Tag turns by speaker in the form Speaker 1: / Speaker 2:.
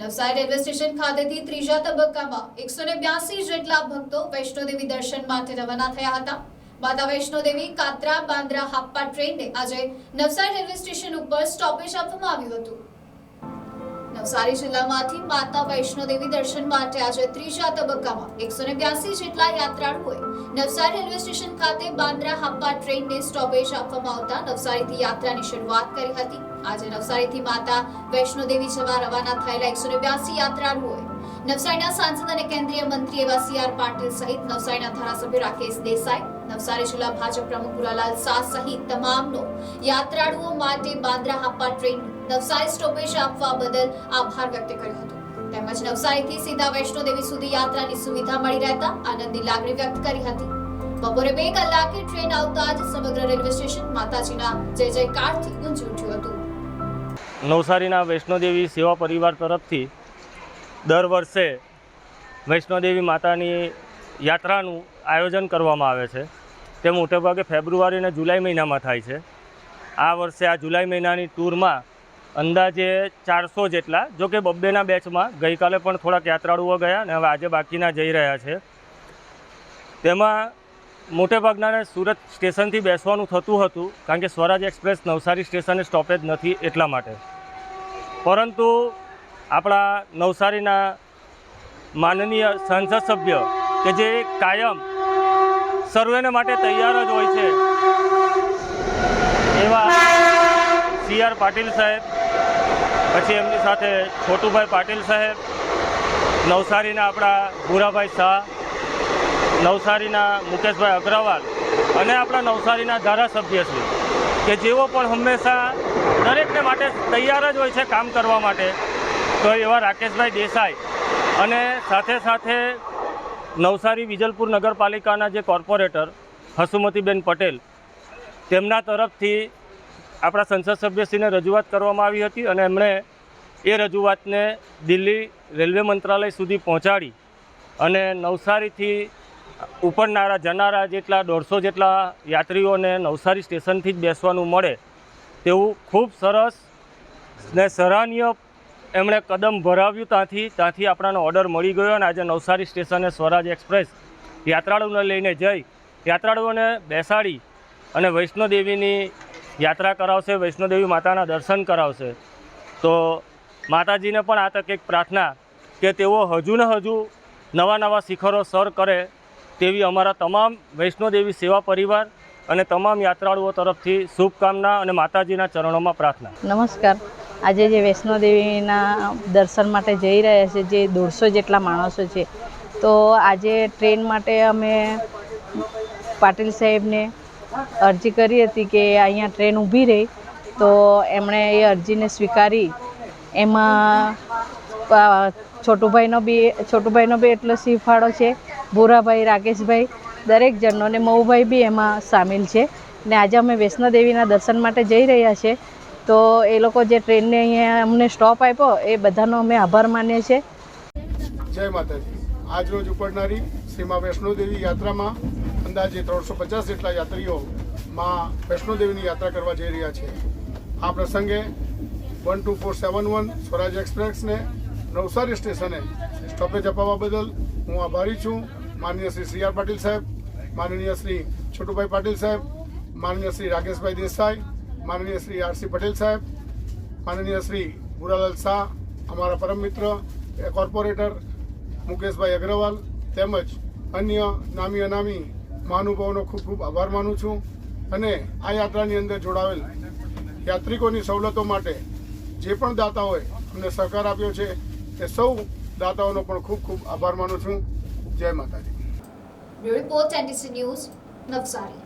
Speaker 1: Navsari railway station ખાતેથી ત્રીજા તબક્કામાં એકસો ને બ્યાસી જેટલા ભક્તો વૈષ્ણોદેવી દર્શન માટે રવાના થયા હતા. માતા વૈષ્ણોદેવી કાત્રા બાંદ્રા હાપ્પા ટ્રેનને આજે નવસારી રેલવે સ્ટેશન ઉપર સ્ટોપેજ આપવામાં આવ્યું હતું. નવસારી જિલ્લામાંથી માતા વૈષ્ણોદેવી દર્શન માટે આજે ત્રીજા તબક્કામાં એકસો ને બ્યાસી જેટલા યાત્રાળુઓએ નવસારી રેલવે સ્ટેશન ખાતે બાંદ્રા હાપ્પા ટ્રેનને સ્ટોપેજ આપવામાં આવતા નવસારીથી યાત્રાની શરૂઆત કરી હતી. આજે નવસારીથી માતા વૈષ્ણોદેવી જવા રવાના થયેલા એકસો ને બ્યાસી યાત્રાળુઓએ નવસારીના સાંસદ અને કેન્દ્રીય મંત્રી એવા સી આર પાટીલ સહિત નવસારીના ધારાસભ્ય રાકેશ દેસાઈ, નવસારી જિલ્લા ભાજપ પ્રમુખ પુરાલાલ શાહ સહિત તમામનો યાત્રાળુઓ માટે બાંદ્રા હાપા ટ્રેન નવસારી સ્ટોપેજ આપવા બદલ આભાર વ્યક્ત કર્યો હતો. તેમજ નવસારીથી સીધા વૈષ્ણોદેવી સુધી યાત્રાની સુવિધા મળી રહેતા આનંદની લાગણી વ્યક્ત કરી હતી. બપોરે બે કલાકે ટ્રેન આવતા જ સમગ્ર રેલવે સ્ટેશન માતાજીના જય જયકારથી ગુંજી ઉઠ્યું હતું.
Speaker 2: નવસારીના વૈષ્ણોદેવી સેવા પરિવાર તરફથી દર વર્ષે વૈષ્ણોદેવી માતાની યાત્રાનું આયોજન કરવામાં આવે છે. તે મોટેભાગે ફેબ્રુઆરી અને જુલાઈ મહિનામાં થાય છે. આ વર્ષે આ જુલાઈ મહિનાની ટૂરમાં અંદાજે ચારસો જેટલા, જો કે બબ્બેના બેચમાં ગઈકાલે પણ થોડાક યાત્રાળુઓ ગયા અને હવે આજે બાકીના જઈ રહ્યા છે. તેમાં મોટેભાગનાને સુરત સ્ટેશનથી બેસવાનું થતું હતું, કારણ કે સ્વરાજ એક્સપ્રેસ નવસારી સ્ટેશને સ્ટોપેજ નથી એટલા માટે. પરંતુ આપણા નવસારીના માનનીય સંસદ સભ્ય કે જે કાયમ સર્વેને માટે તૈયાર જ હોય છે. એવા સી આર પાટીલ સાહેબ, પછી એમની સાથે છોટુભાઈ પાટીલ સાહેબ, નવસારીના આપણા ભૂરાભાઈ શાહ, નવસારીના મુકેશભાઈ અગ્રવાલ અને આપણા નવસારીના ધારાસભ્ય છે કે જેઓ પણ હંમેશા દરેકને માટે તૈયાર જ હોય છે કામ કરવા માટે. તો એવા રાકેશભાઈ દેસાઈ અને સાથે સાથે નવસારી વિજલપુર નગરપાલિકાના જે કોર્પોરેટર હસુમતીબેન પટેલ, તેમના તરફથી આપણા સંસદ સભ્યશ્રીને રજૂઆત કરવામાં આવી હતી અને એમણે એ રજૂઆતને દિલ્હી રેલવે મંત્રાલય સુધી પહોંચાડી અને નવસારીથી ઉપરનારા જનારા જેટલા દોઢસો જેટલા યાત્રીઓને નવસારી સ્ટેશનથી જ બેસવાનું મળે તેવું ખૂબ સરસ ને સરાહનીય એમણે કદમ ભરાવ્યું ત્યાંથી ત્યાંથી આપણાનો ઓર્ડર મળી ગયો અને આજે નવસારી સ્ટેશને સ્વરાજ એક્સપ્રેસ યાત્રાળુઓને લઈને જઈ, યાત્રાળુઓને બેસાડી અને વૈષ્ણોદેવીની યાત્રા કરાવશે, વૈષ્ણોદેવી માતાના દર્શન કરાવશે. તો માતાજીને પણ આ તક એક પ્રાર્થના કે તેઓ હજુ ને હજુ નવા નવા શિખરો સર કરે તેવી અમારા તમામ વૈષ્ણોદેવી સેવા પરિવાર અને તમામ યાત્રાળુઓ તરફથી શુભકામના અને માતાજીના ચરણોમાં પ્રાર્થના.
Speaker 3: નમસ્કાર. આજે જે વૈષ્ણોદેવીના દર્શન માટે જઈ રહ્યા છે, જે દોઢસો જેટલા માણસો છે, તો આજે ટ્રેન માટે અમે પાટીલ સાહેબને અરજી કરી હતી કે અહીંયા ટ્રેન ઊભી રહી, તો એમણે એ અરજીને સ્વીકારી. એમાં છોટુભાઈનો બી છોટુભાઈનો બી એટલો સી ફાળો છે, ભૂરાભાઈ, રાકેશભાઈ, દરેક જણનો અને મઉભાઈ બી એમાં સામેલ છે. ને આજે અમે વૈષ્ણોદેવીના દર્શન માટે જઈ રહ્યા છે તો એ લોકો જે ટ્રેનને અહીંયા અમને સ્ટોપ આપ્યો, એ બધાનો અમે આભાર માનીએ છીએ.
Speaker 4: જય માતાજી. આજ રોજ ઉપડનારી શ્રીમા વૈષ્ણોદેવી યાત્રામાં અંદાજે ત્રણસો પચાસ જેટલા યાત્રીઓ માં વૈષ્ણોદેવીની યાત્રા કરવા જઈ રહ્યા છે. આ પ્રસંગે one two four seven one Swaraj એક્સપ્રેસને Navsari સ્ટેશને સ્ટોપેજ અપાવવા બદલ હું આભારી છું. માનનીય શ્રી સી આર પાટીલ સાહેબ, માનનીય શ્રી છોટુભાઈ પાટીલ સાહેબ, માનનીય શ્રી રાકેશભાઈ દેસાઈ માનનીય શ્રી આર સી પટેલ સાહેબ, માનનીય શ્રી ભુરાલાલ શાહ, અમારા પરમ મિત્ર કોર્પોરેટર મુકેશભાઈ અગ્રવાલ તેમજ અન્ય નામી અનામી મહાનુભાવોનો ખૂબ ખૂબ આભાર માનું છું અને આ યાત્રાની અંદર જોડાવેલ યાત્રિકોની સવલતો માટે જે પણ દાતાઓએ અમને સહકાર આપ્યો છે તે સૌ દાતાઓનો પણ ખૂબ ખૂબ આભાર માનું છું. જય માતાજી.
Speaker 1: Report, NDC news Navsari.